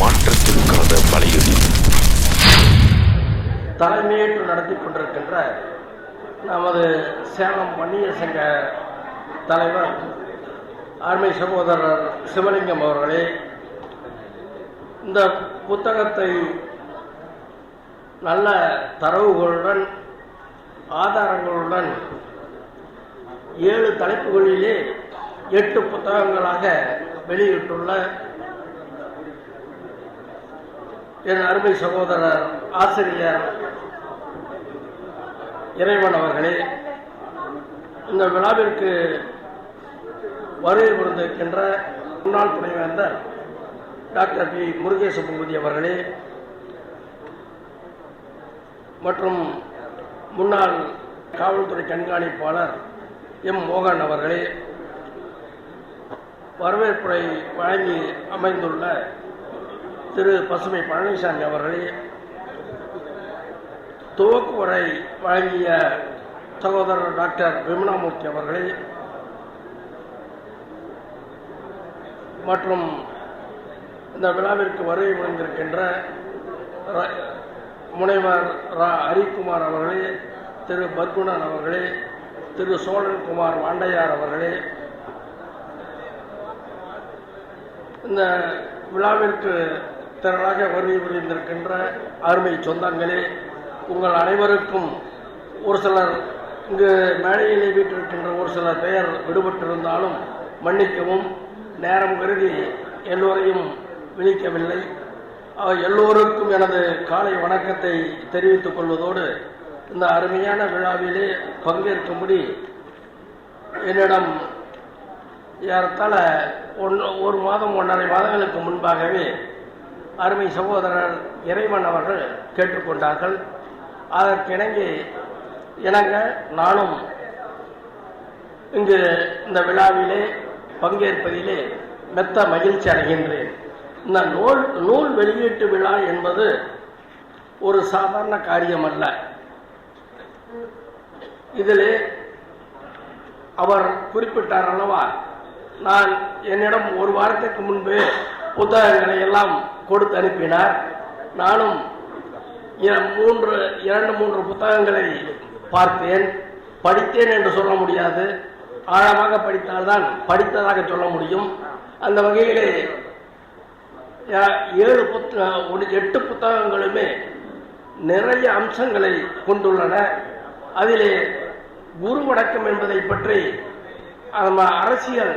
மாற்றத்திற்கான வலையொலி தலைமையேற்று நடத்தி கொண்டிருக்கின்ற நமது சேலம் வன்னியர் சங்க தலைவர் ஆர்மை சகோதரர் சிவலிங்கம் அவர்களே இந்த புத்தகத்தை நல்ல தரவுகளுடன் ஆதாரங்களுடன் ஏழு தலைப்புகளிலே எட்டு புத்தகங்களாக வெளியிட்டுள்ள என் அருமை சகோதரர் ஆசிரியர் இறைவன் அவர்களே இந்த விழாவிற்கு வருகை புரிந்திருக்கின்ற முன்னாள் துணைவேந்தர் டாக்டர் பி. முருகேச பூபதி அவர்களே மற்றும் முன்னாள் காவல்துறை கண்காணிப்பாளர் எம். மோகன் அவர்களே வரவேற்புரை வழங்கி அமைந்துள்ள திரு பசுமை பழனிசாமி அவர்களே துவக்கு உரை வழங்கிய சகோதரர் டாக்டர் விமலாமூர்த்தி அவர்களே மற்றும் இந்த விழாவிற்கு வருகை புரிந்திருக்கின்ற முனைவர் ரா ஹரிக்குமார் அவர்களே திரு பத்குணன் அவர்களே திரு சோழன்குமார் வாண்டையார் அவர்களே இந்த விழாவிற்கு திரளாக வருகை புரிந்திருக்கின்ற அருமை சொந்தங்களே உங்கள் அனைவருக்கும் ஒரு சிலர் இங்கு மேடையிலே வீட்டிருக்கின்ற ஒரு சிலர் பெயர் விடுபட்டிருந்தாலும் மன்னிக்கவும் நேரம் கருதி எல்லோரையும் விழிக்கவில்லை. எல்லோருக்கும் எனது காலை வணக்கத்தை தெரிவித்துக் கொள்வதோடு இந்த அருமையான விழாவிலே பங்கேற்கும்படி என்னிடம் ஏறத்தாழ ஒன்று ஒரு மாதம் ஒன்றரை மாதங்களுக்கு முன்பாகவே அருமை சகோதரர் இறைவன் அவர்கள் கேட்டுக்கொண்டார்கள். அதற்கிணங்கி இணங்க நானும் இங்கு இந்த விழாவிலே பங்கேற்பதிலே மெத்த மகிழ்ச்சி அடைகின்றேன். இந்த நூல் நூல் வெளியீட்டு விழா என்பது ஒரு சாதாரண காரியம் அல்ல இதில் அவர் குறிப்பிட்டார் அல்லவா நான் என்னிடம் ஒரு வாரத்திற்கு முன்பு புத்தகங்களை எல்லாம் கொடுத்து அனுப்பினார். நானும் மூன்று இரண்டு மூன்று புத்தகங்களை பார்த்தேன் படித்தேன் என்று சொல்ல முடியாது. ஆழமாக படித்தால்தான் படித்ததாக சொல்ல முடியும். அந்த வகையிலே ஏழு புத்த எட்டு புத்தகங்களுமே நிறைய அம்சங்களை கொண்டுள்ளன. அதிலே குரு வணக்கம் என்பதை பற்றி நம்ம அரசியல்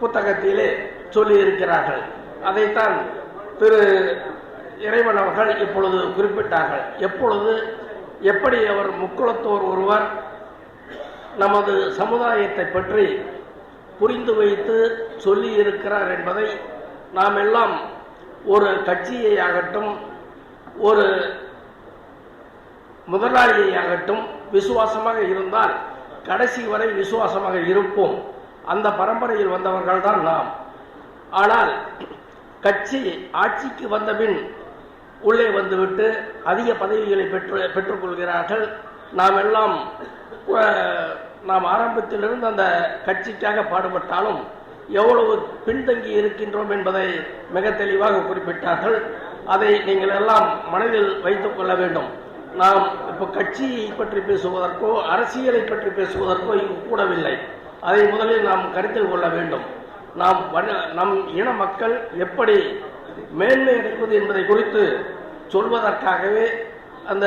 புத்தகத்திலே சொல்லி இருக்கிறார்கள் அதைத்தான் திரு இறைவன் அவர்கள் இப்பொழுது குறிப்பிட்டார்கள். எப்பொழுது எப்படி அவர் முக்குளத்தோர் ஒருவர் நமது சமுதாயத்தை பற்றி புரிந்து வைத்து சொல்லி இருக்கிறார் என்பதை நாம் எல்லாம் ஒரு கட்சியை ஆகட்டும் ஒரு முதலாளியை ஆகட்டும் விசுவாசமாக இருந்தால் கடைசி வரை விசுவாசமாக இருப்போம். அந்த பரம்பரையில் வந்தவர்கள்தான் நாம். ஆனால் கட்சி ஆட்சிக்கு வந்தபின் உள்ளே வந்துவிட்டு அதிக பதவிகளை பெற்று பெற்றுக்கொள்கிறார்கள். நாம் எல்லாம் நாம் ஆரம்பத்திலிருந்து அந்த கட்சிக்காக பாடுபட்டாலும் எவ்வளவு பின்தங்கி இருக்கின்றோம் என்பதை மிக தெளிவாக குறிப்பிட்டார்கள். அதை நீங்கள் எல்லாம் மனதில் வைத்துக் கொள்ள வேண்டும். நாம் இப்போ கட்சியை பற்றி பேசுவதற்கோ அரசியலை பற்றி பேசுவதற்கோ இங்கு கூடவில்லை. அதை முதலில் நாம் கருத்தில் கொள்ள வேண்டும். நாம் நம் இன மக்கள் எப்படி மேன்மை அடைவது என்பதை குறித்து சொல்வதற்காகவே அந்த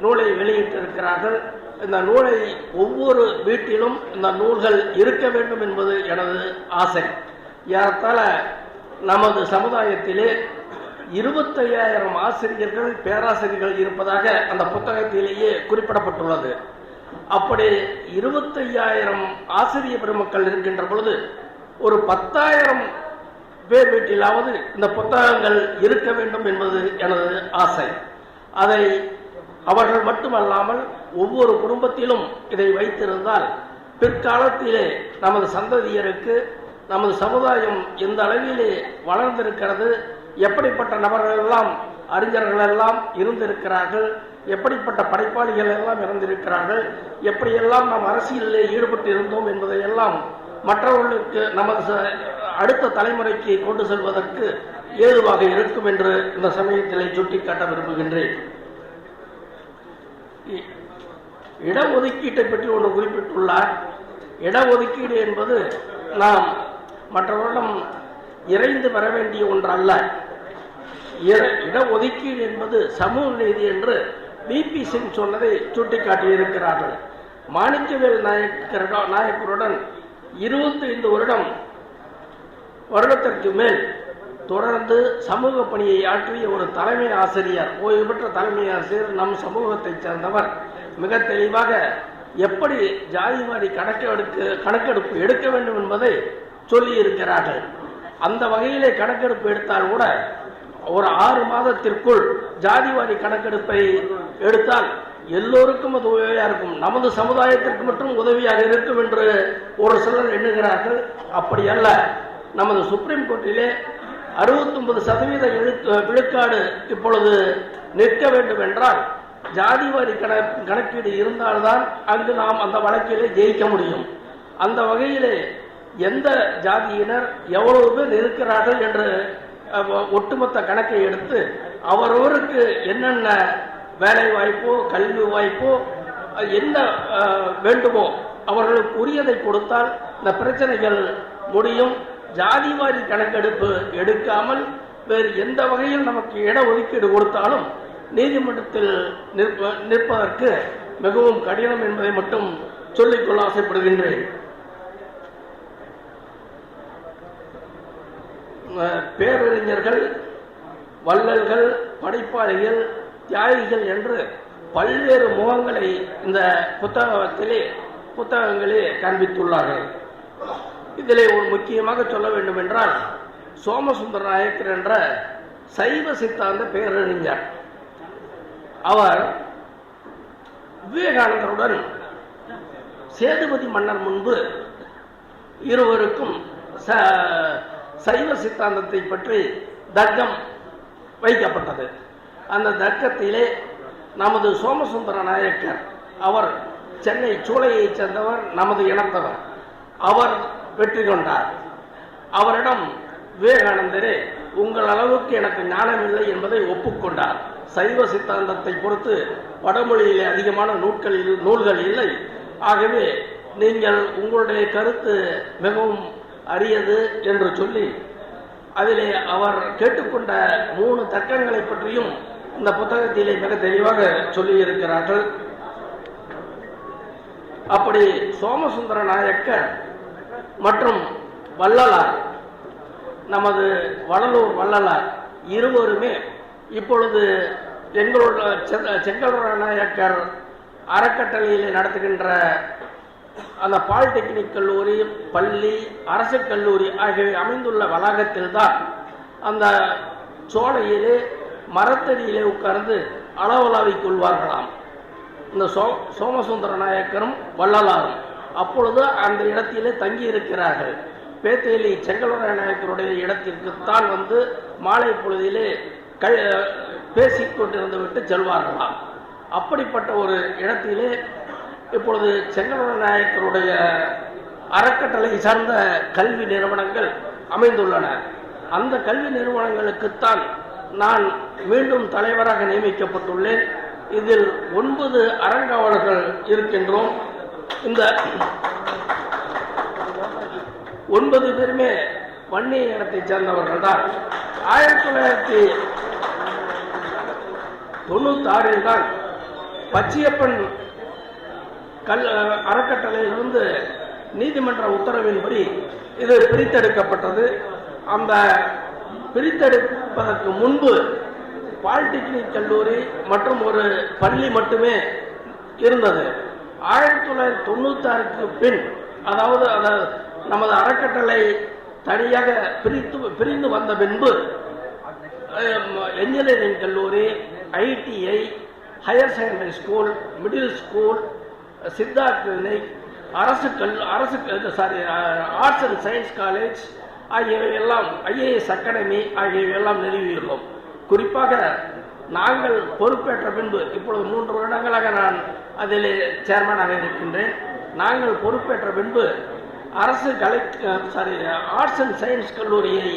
நூலை வெளியிட்டிருக்கிறார்கள். இந்த நூலை ஒவ்வொரு வீட்டிலும் இந்த நூல்கள் இருக்க வேண்டும் என்பது எனது ஆசை. ஏறத்தாழ நமது சமுதாயத்திலே இருபத்தையாயிரம் ஆசிரியர்கள் பேராசிரியர்கள் இருப்பதாக அந்த புத்தகத்திலேயே குறிப்பிடப்பட்டுள்ளது. அப்படி இருபத்தையாயிரம் ஆசிரிய பெருமக்கள் இருக்கின்ற பொழுது ஒரு பத்தாயிரம் பேர் வீட்டிலாவது இந்த புத்தகங்கள் இருக்க வேண்டும் என்பது எனது ஆசை. அதை அவர்கள் மட்டுமல்லாமல் ஒவ்வொரு குடும்பத்திலும் இதை வைத்திருந்தால் பிற்காலத்திலே நமது சந்ததியருக்கு நமது சமுதாயம் எந்த அளவிலே வளர்ந்திருக்கிறது எப்படிப்பட்ட நபர்கள் எல்லாம் அறிஞர்கள் எல்லாம் இருந்திருக்கிறார்கள் எப்படிப்பட்ட படைப்பாளிகள் எல்லாம் இருந்திருக்கிறார்கள் எப்படியெல்லாம் நாம் அரசியலிலே ஈடுபட்டு இருந்தோம் என்பதை எல்லாம் மற்றவர்களுக்கு நமது ச- அடுத்த தலைமுறைக்கு கொண்டு செல்வதற்கு ஏதுவாக இருக்கும் என்று இந்த சமயத்திலே சுட்டிக்காட்ட விரும்புகின்றேன். இ- இடஒதுக்கீட்டை பற்றி ஒன்று குறிப்பிட்டுள்ளார். இடஒதுக்கீடு என்பது நாம் மற்றவர்களிடம் இறைந்து பெற வேண்டிய ஒன்று அல்ல இட- இடஒதுக்கீடு என்பது சமூக நீதி என்று பிபி சிங் சொன்னதை சுட்டிக்காட்டியிருக்கிறார்கள். மாணிக்கவேல் நாயக்கர் நாயக்கருடன் இருபத்தைந்து வருடம் வருடத்திற்கு மேல் தொடர்ந்து சமூக பணியை ஆற்றிய ஒரு தலைமை ஆசிரியர் ஓய்வு பெற்ற தலைமை ஆசிரியர் நம் சமூகத்தைச் சேர்ந்தவர். மிக தெளிவாக எப்படி ஜாதிவாரி கணக்கெடுக்க கணக்கெடுப்பு எடுக்க வேண்டும் என்பதை சொல்லி இருக்கிறார்கள் அந்த வகையிலே கணக்கெடுப்பு எடுத்தால் கூட ஒரு ஆறு மாதத்திற்குள் ஜாதிவாரி கணக்கெடுப்பை எடுத்தால் எல்லோருக்கும் அது உதவியாக இருக்கும். நமது சமுதாயத்திற்கு மட்டும் உதவியாக இருக்கும் என்று ஒரு சிலர் எண்ணுகிறார்கள். அப்படி அல்ல. நமது சுப்ரீம் கோர்ட்டிலே 69% சதவீத விழுக்காடு இப்பொழுது நிற்க வேண்டும் என்றால் ஜாதிவாரி கண கணக்கீடு இருந்தால்தான் அங்கு நாம் அந்த வழக்கிலே ஜெயிக்க முடியும். அந்த வகையிலே எந்த ஜாதியினர் எவ்வளவு பேர் இருக்கிறார்கள் என்று ஒட்டுமொத்த கணக்கை எடுத்து அவரவருக்கு என்னென்ன வேலை வாய்ப்போ கல்வி வாய்ப்போ என்ன வேண்டுமோ அவர்களுக்கு உரியதை கொடுத்தால் இந்த பிரச்சனைகள் முடியும். ஜாதிவாரி கணக்கெடுப்பு எடுக்காமல் வேறு எந்த வகையில் நமக்கு இட ஒதுக்கீடு கொடுத்தாலும் நீதிமன்றத்தில் நிற்ப நிற்பதற்கு மிகவும் கடினம் என்பதை மட்டும் சொல்லிக்கொள்ள ஆசைப்படுகின்றேன். பேரறிஞர்கள் வள்ளல்கள் படைப்பாளிகள் தியாகிகள் என்று பல்வேறு முகங்களை இந்த புத்தகத்திலே புத்தகங்களே காண்பித்துள்ளார்கள். இதிலே ஒரு முக்கியமாக சொல்ல வேண்டும் என்றால் சோமசுந்தர நாயக்கர் என்ற சைவ சித்தாந்த பேரறிஞர். அவர் விவேகானந்தருடன் சேதுபதி மன்னர் முன்பு இருவருக்கும் ச- சைவ சித்தாந்தத்தை பற்றி தர்க்கம் வைக்கப்பட்டது. அந்த தர்க்கத்திலே நமது சோமசுந்தர நாயக்கர் அவர் சென்னை சூளையைச் சேர்ந்தவர் நமது இனத்தவர். அவர் வெற்றி கொண்டார். அவரிடம் விவேகானந்தரே உங்கள் அளவுக்கு எனக்கு ஞானம் இல்லை என்பதை ஒப்புக்கொண்டார். சைவ சித்தாந்தத்தை பொறுத்து வடமொழியிலே அதிகமான நூல்கள் நூல்கள் இல்லை. ஆகவே நீங்கள் உங்களுடைய கருத்து மிகவும் அரியது என்று சொல்லி அதிலே அவர் கேட்டுக்கொண்ட மூணு தர்க்கங்களை பற்றியும் இந்த புத்தகத்திலே மிக தெளிவாக சொல்லி இருக்கிறார்கள் அப்படி சோமசுந்தர நாயக்கர் மற்றும் வள்ளலார் நமது வடலூர் வள்ளலார் இருவருமே இப்பொழுது எங்களோட செ- செங்கல்வர நாயக்கர் அறக்கட்டளையில் நடத்துகின்ற அந்த பாலிடெக்னிக் கல்லூரி பள்ளி அரசு கல்லூரி ஆகியவை அமைந்துள்ள வளாகத்தில் தான் அந்த சோலையிலே மரத்தடியிலே உட்கார்ந்து அளவலாவிக் கொள்வார்களாம். இந்த சோ சோமசுந்தர நாயக்கரும் வள்ளலாரும் அப்பொழுது அந்த இடத்திலே தங்கி இருக்கிறார்கள் பேத்தேலி செங்கல்வர நாயக்கருடைய இடத்திற்குத்தான் வந்து மாலை பொழுதிலே க பேசி கொண்டிருந்து விட்டு செல்வார்களாம். அப்படிப்பட்ட ஒரு இடத்திலே இப்பொழுது செங்கல்வர நாயக்கருடைய அறக்கட்டளை சார்ந்த கல்வி நிறுவனங்கள் அமைந்துள்ளன. அந்த கல்வி நிறுவனங்களுக்குத்தான் நான் மீண்டும் தலைவராக நியமிக்கப்பட்டுள்ளேன். இதில் ஒன்பது அறங்காவலர்கள் இருக்கின்றோம். இந்த ஒன்பது பேருமே வன்னிய இனத்தைச் சேர்ந்தவர்கள் தான். ஆயிரத்தி தொள்ளாயிரத்தி தொண்ணூத்தாறில் தான் பச்சியப்பன் கல் அறக்கட்டளையிலிருந்து நீதிமன்ற உத்தரவின்படி இது பிரித்தெடுக்கப்பட்டது. அந்த அதற்கு முன்பு பாலிடெக்னிக் கல்லூரி மற்றும் ஒரு பள்ளி மட்டுமே இருந்தது. ஆயிரத்தி தொள்ளாயிரத்தி தொண்ணூத்தாறுக்கு பின் அதாவது அதை நமது அறக்கட்டளை தனியாக பிரித்து பிரிந்து வந்த பின்பு என்ஜினியரிங் கல்லூரி ITI higher secondary school middle school Siddha clinic அரசு கல் அரசு sorry arts and science college ஆகியவை எல்லாம் ஐஏஎஸ் அகாடமி ஆகியவையெல்லாம் நிறுவியுள்ளோம். குறிப்பாக நாங்கள் பொறுப்பேற்ற பின்பு இப்பொழுது மூன்று வருடங்களாக நான் அதில் சேர்மனாக இருக்கின்றேன். நாங்கள் பொறுப்பேற்ற பின்பு அரசு கலை சாரி ஆர்ட்ஸ் அண்ட் சயின்ஸ் கல்லூரியை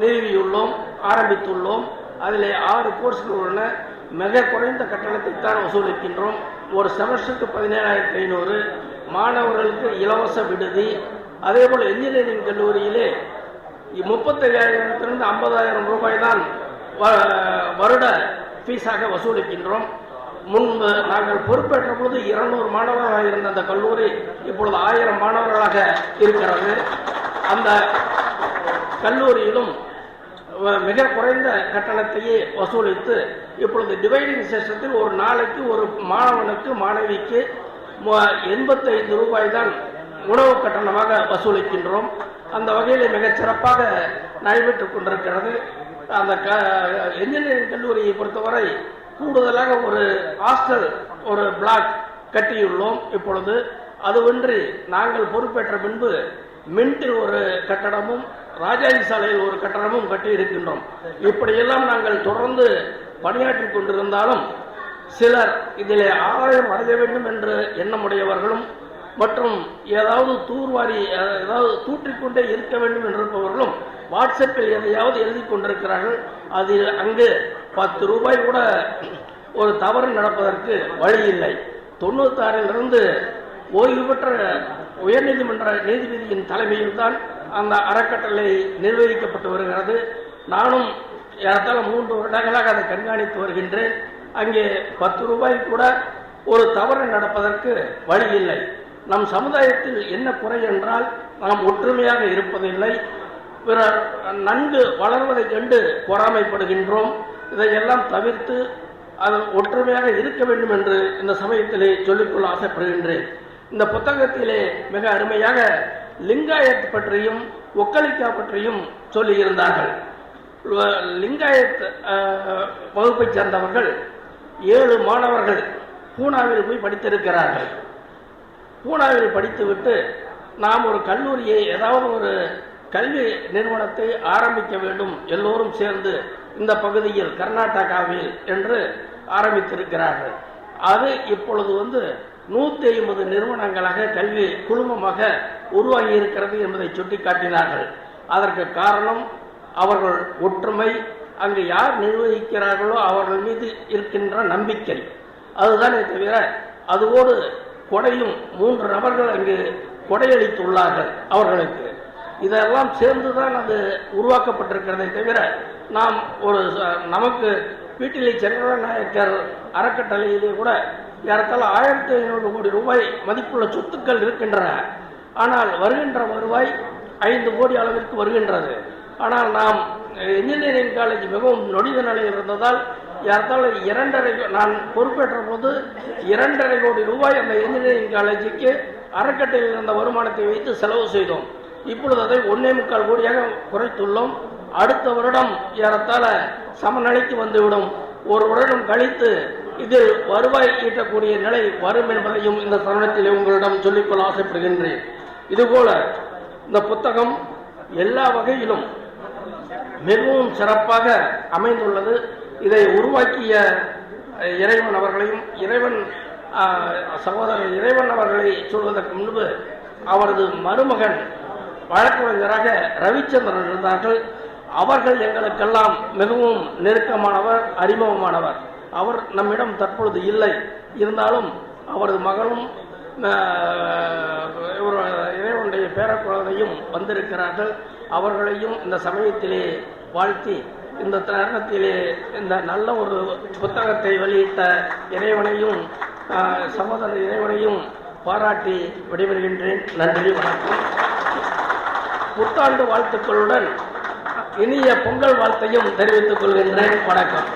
நிறுவியுள்ளோம் ஆரம்பித்துள்ளோம். அதில் ஆறு கோர்ஸ்கள் உள்ளன. மிக குறைந்த கட்டணத்தை தான் வசூலிக்கின்றோம். ஒரு செமஸ்டருக்கு பதினேழாயிரத்தி ஐநூறு. மாணவர்களுக்கு இலவச விடுதி. அதேபோல் இன்ஜினியரிங் கல்லூரியிலே முப்பத்தையாயிரத்திலிருந்து ஐம்பதாயிரம் ரூபாய் தான் வ- வருட ஃபீஸாக வசூலிக்கின்றோம். முன்பு நாங்கள் பொறுப்பேற்ற பொழுது இருநூறு மாணவர்களாக இருந்த அந்த கல்லூரி இப்பொழுது ஆயிரம் மாணவர்களாக இருக்கிறது. அந்த கல்லூரியிலும் மிக குறைந்த கட்டணத்தையே வசூலித்து இப்பொழுது டிவைடிங் சிஸ்டத்தில் ஒரு நாளைக்கு ஒரு மாணவனுக்கு மாணவிக்கு எண்பத்தைந்து ரூபாய் தான் உணவு கட்டணமாக வசூலிக்கின்றோம். அந்த வகையில் மிகச் சிறப்பாக நடைபெற்றுக் கொண்டிருக்கிறது. அந்த க என்ஜினியரிங் கல்லூரியை பொறுத்தவரை கூடுதலாக ஒரு ஹாஸ்டல் ஒரு பிளாக் கட்டியுள்ளோம் இப்பொழுது. அதுவன்றி நாங்கள் பொறுப்பேற்ற பின்பு மின்ட்டில் ஒரு கட்டடமும் ராஜாஜி சாலையில் ஒரு கட்டடமும் கட்டி இருக்கின்றோம். இப்படியெல்லாம் நாங்கள் தொடர்ந்து பணியாற்றி கொண்டிருந்தாலும் சிலர் இதிலே ஆதாயம் அடைய வேண்டும் என்று எண்ணமுடையவர்களும் மற்றும் ஏதாவது தூர்வாரி ஏதாவது தூற்றிக்கொண்டே இருக்க வேண்டும் என்றிருப்பவர்களும் வாட்ஸ்அப்பில் எதையாவது எழுதி கொண்டிருக்கிறார்கள். அதில் அங்கு பத்து ரூபாய் கூட ஒரு தவறு நடப்பதற்கு வழி இல்லை. தொண்ணூத்தாறிலிருந்து ஓய்வு பெற்ற உயர்நீதிமன்ற நீதிபதியின் தலைமையில் தான் அந்த அறக்கட்டளை நிர்வகிக்கப்பட்டு வருகிறது. நானும் ஏறத்தாழ மூன்று வருடங்களாக அதை கண்காணித்து வருகின்றேன். அங்கே பத்து ரூபாய் கூட ஒரு தவறு நடப்பதற்கு வழி இல்லை. நம் சமுதாயத்தில் என்ன குறை என்றால் நாம் ஒற்றுமையாக இருப்பதில்லை. பிறர் நன்கு வளர்வதைக் கண்டு பொறாமைப்படுகின்றோம். இதையெல்லாம் தவிர்த்து அது ஒற்றுமையாக இருக்க வேண்டும் என்று இந்த சமயத்திலே சொல்லிக்கொள்ள ஆசைப்படுகின்றேன். இந்த புத்தகத்திலே மிக அருமையாக லிங்காயத் பற்றியும் ஒக்கலிக்கா பற்றியும் சொல்லியிருந்தார்கள். லிங்காயத் வகுப்பைச் சேர்ந்தவர்கள் ஏழு மாணவர்கள் பூனாவில் போய் படித்திருக்கிறார்கள். பூனாவில் படித்துவிட்டு நாம் ஒரு கல்லூரியை ஏதாவது ஒரு கல்வி நிறுவனத்தை ஆரம்பிக்க வேண்டும். எல்லோரும் சேர்ந்து இந்த பகுதியில் கர்நாடகாவில் என்று ஆரம்பித்திருக்கிறார்கள். அது இப்பொழுது வந்து நூற்றி ஐம்பது நிறுவனங்களாக கல்வி குழுமமாக உருவாகி இருக்கிறது என்பதை சுட்டிக்காட்டினார்கள். அதற்கு காரணம் அவர்கள் ஒற்றுமை அங்கு யார் நிர்வகிக்கிறார்களோ அவர்கள் மீது இருக்கின்ற நம்பிக்கை. அதுதானே தவிர அதுவோடு கொடையும் மூன்று நபர்கள் அங்கு கொடையளித்துள்ளார்கள் அவர்களுக்கு. இதெல்லாம் சேர்ந்துதான் அது உருவாக்கப்பட்டிருக்கிறதை தவிர நாம் ஒரு நமக்கு வீட்டிலே சந்திரநாயக்கர் அறக்கட்டளையிலே கூட ஏறத்தாழ ஆயிரத்தி ஐநூறு கோடி ரூபாய் மதிப்புள்ள சொத்துக்கள் இருக்கின்றன. ஆனால் வருகின்ற வருவாய் ஐந்து கோடி அளவிற்கு வருகின்றது. ஆனால் நாம் இன்ஜினியரிங் காலேஜ் மிகவும் நொடித நிலையில் இருந்ததால் ஏறத்தாழ இரண்டரை நான் பொறுப்பேற்ற போது இரண்டரை கோடி ரூபாய் அந்த இன்ஜினியரிங் காலேஜுக்கு அறக்கட்டையில் இருந்த வருமானத்தை வைத்து செலவு செய்தோம். இப்பொழுது அதை ஒன்னே முக்கால் கோடியாக குறைத்துள்ளோம். அடுத்த வருடம் ஏறத்தாழ சமநிலைக்கு வந்துவிடும். ஒரு வருடம் கழித்து இதில் வருவாய் ஈட்டக்கூடிய நிலை வரும் என்பதையும் இந்த தருணத்தில் உங்களிடம் சொல்லிக்கொள்ள ஆசைப்படுகின்றேன். இதுபோல இந்த புத்தகம் எல்லா வகையிலும் மிகவும் சிறப்பாக அமைந்துள்ளது. இதை உருவாக்கிய இறைவன் அவர்களையும் இறைவன் சகோதரர் இறைவன் அவர்களை சொல்வதற்கு முன்பு அவரது மருமகன் வழக்கறிஞராக ரவிச்சந்திரன் இருந்தார்கள். அவர்கள் எங்களுக்கெல்லாம் மிகவும் நெருக்கமானவர் அறிமுகமானவர். அவர் நம்மிடம் தற்பொழுது இல்லை. இருந்தாலும் அவரது மகளும் இவர் இறைவனுடைய பேரக்குழந்தையும் வந்திருக்கிறார்கள். அவர்களையும் இந்த சமயத்திலே வாழ்த்தி இந்த தருணத்திலே இந்த நல்ல ஒரு புத்தகத்தை வெளியிட்ட இறைவனையும் அஹ், இறைவனையும் பாராட்டி விடைபெறுகின்றேன். நன்றி வணக்கம். புத்தாண்டு வாழ்த்துக்களுடன் இனிய பொங்கல் வாழ்த்தையும் தெரிவித்துக் கொள்கின்றேன். வணக்கம்.